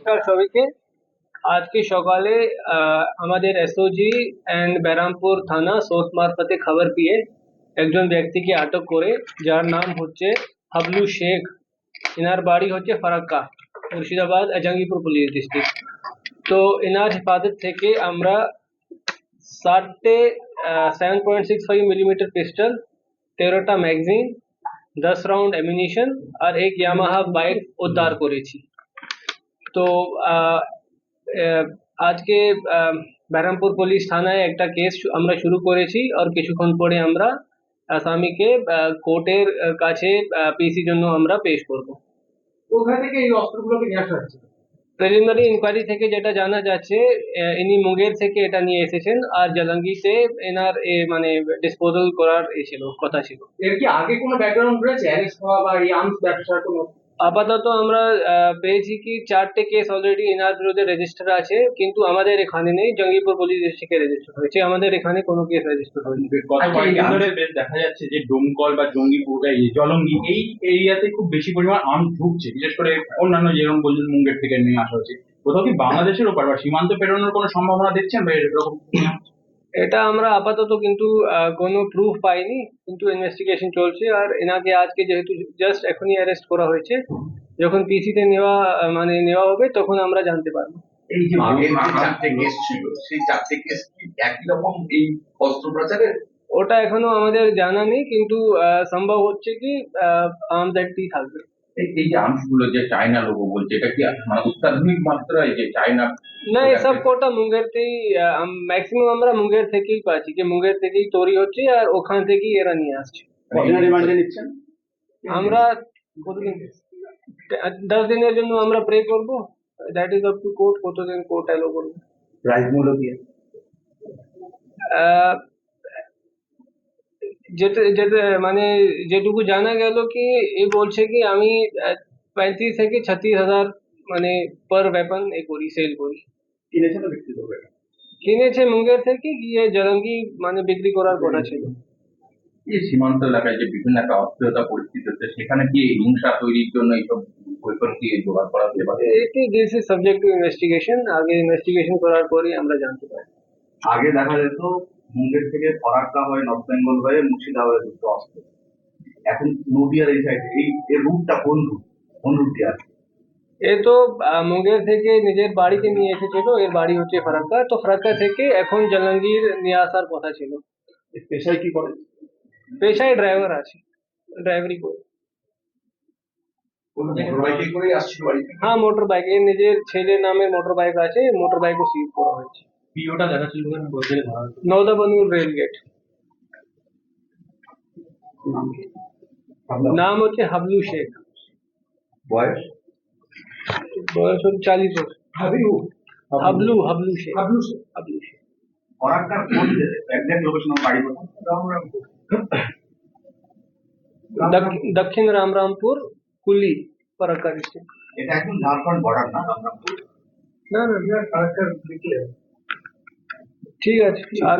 নমস্কার সবাইকে। আজকে সকালে আমাদের এসওজি অ্যান্ড ব্যারামপুর থানা সোর্স মারফতে খবর পেয়ে একজন ব্যক্তিকে আটক করে, যার নাম হচ্ছে হাবলু শেখ। এনার বাড়ি হচ্ছে ফারাক্কা, মুর্শিদাবাদ জাঙ্গিপুর পুলিশ ডিস্ট্রিক্ট তো এনার হেফাজত থেকে আমরা চারটে seven point six five millimetre pistol তেরোটা ম্যাগজিন দশ রাউন্ড অ্যামিনিশন আর এক ইয়ামাহা বাইক উদ্ধার করেছি। তো আজকে ব্যারামপুর পুলিশ থানায় একটা কেস আমরা শুরু করেছি আর কিছুক্ষণ পরে আমরা আসামিকে কোর্টের কাছে পিসি জন্য আমরা পেশ করব। কোথা থেকে এই অস্ত্রগুলোকে নিয়ে আসা হচ্ছে? প্রিলিমিনারি ইনকোয়ারি থেকে যেটা জানা যাচ্ছে ইনি মুঙ্গের থেকে এটা নিয়ে এসেছেন আর জালাঙ্গিতে এনার এ মানে ডিসপোজাল করার এ ছিল কথা ছিল। এর কি আগে কোনো ব্যাকগ্রাউন্ড রয়েছে? অ্যারেস্ট হওয়া বা এই আর্মস ব্যবসার কোনো আপাতত আমরা আহ, পেয়েছি কি চারটে কেস অলরেডি এনার বিরুদ্ধে রেজিস্টার আছে কিন্তু আমাদের এখানে নেই জঙ্গিপুর পুলিশ ডিস্ট্রিক্টে রেজিস্টার হয়েছে আমাদের এখানে কোনো কেস রেজিস্টার হয়নি। আচ্ছা, ধরে বেশ দেখা যাচ্ছে যে ডোমকল বা জঙ্গিপুর এই জলঙ্গি এই এরিয়াতে খুব বেশি পরিমাণ আম ঢুকছে। বিশেষ করে অন্যান্য যেরকম বলছেন মুঙ্গের থেকে নিয়ে আসা হচ্ছে। কোথাও কি বাংলাদেশের ওপর বা সীমান্ত পেরোনোর কোনো সম্ভাবনা দেখছেন বা এরকম এটা আমরা আপাতত কিন্তু কোনো প্রুফ পাইনি কিন্তু ইনভেস্টিগেশন চলছে। আর এনাকে আজকে যেহেতু জাস্ট এখনই অ্যারেস্ট করা হয়েছে যখন পিসিতে নেওয়া মানে নেওয়া হবে তখন আমরা জানতে পারব। এই যে চারটে কেস ছিল সেই চারটে কেস একই রকম এই অস্ত্রোপচারের ওটা এখনও আমাদের জানা নেই কিন্তু আহ, সম্ভব হচ্ছে কি অ্যাক্টই থাকবে। এই এই যে আর্মসগুলো যে চায়না লোগো বলছে এটা কি মানে অত্যাধুনিক মাত্রায় যে চায়না না এসব কোটা মুঙ্গের থেকেই ম্যাক্সিমাম আমরা মুঙ্গের থেকেই পাচ্ছি যে মুঙ্গের থেকেই তৈরি হচ্ছে আর ওখান থেকেই এরা নিয়ে আসছে। কদিনের রিমান্ডে নিচ্ছেন? আমরা কতদিন দশ দিনের জন্য আমরা প্রে করব that is up to court কতদিন কোর্ট অ্যালো করবে। প্রাইস মূল্য দিয়ে আহ, যেটা মানে যেটুকু জানা গেল কি এ বলছে কি আমি পঁয়ত্রিশ থেকে ছত্রিশ হাজার মানে পার ওয়েপন এ করি সেল করি। কিনেছেন বিক্রি করবে? কিনেছে মুঙ্গের থেকে গিয়ে জলঙ্গি মানে বিক্রি করার কথা ছিল। এই সীমান্ত এলাকায় যে বিভিন্ন একটা অস্থিরতা পরিস্থিতি হচ্ছে সেখানে কি হিংসা তৈরির জন্য এইসব ওয়েপন কি জোগাড় করা হতে পারে? এটি this is subject to investigation আগে ইনভেস্টিগেশন করার পরই আমরা জানতে পারি। আগে দেখা যেত মুঙ্গের থেকে ফরাক্কা হয়ে নর্থ বেঙ্গল হয়ে মুর্শিদাবাদে ঢুকতো অস্ত্র এখন নদিয়ার এই সাইড এই এর রুটটা কোন রুট কোন রুটটি আছে এ তো মুঙ্গের থেকে নিজের বাড়িতে নিয়ে এসেছিল এর বাড়ি হচ্ছে ফারাক্কা। তো ফারাক্কা থেকে এখন জালাঙ্গির নিয়ে আসার কথা ছিল। পেশায় কি করে? পেশায় ড্রাইভার আছে ড্রাইভারি করে। কোন মোটরবাইকে করে আসছিল বাড়িতে? হ্যাঁ মোটর বাইক এর নিজের ছেলের নামে মোটর বাইক আছে মোটর বাইকও সিজ করা হয়েছে। পিওটা দেখাচ্ছিল বলতে নৌদাবানুর রেল গেট নাম হচ্ছে হাবলু শেখ বয়স বয়স হচ্ছে চালিশ বছর হাবিউ হাবলু হাবলু শেখ হাবলু শেখ। হাবলু শেখ ফরাক্কার কোন একজ্যাক্ট লোকেশন বাড়ি কোথায় দক- দক্ষিণ রামরামপুর কুলি ফারাক্কা ডিস্ট্রিক্ট এটা একদম ঝাড়খণ্ড বর্ডার না আমরা না না ফারাক্কার বিক্রি ঠিক আছে আর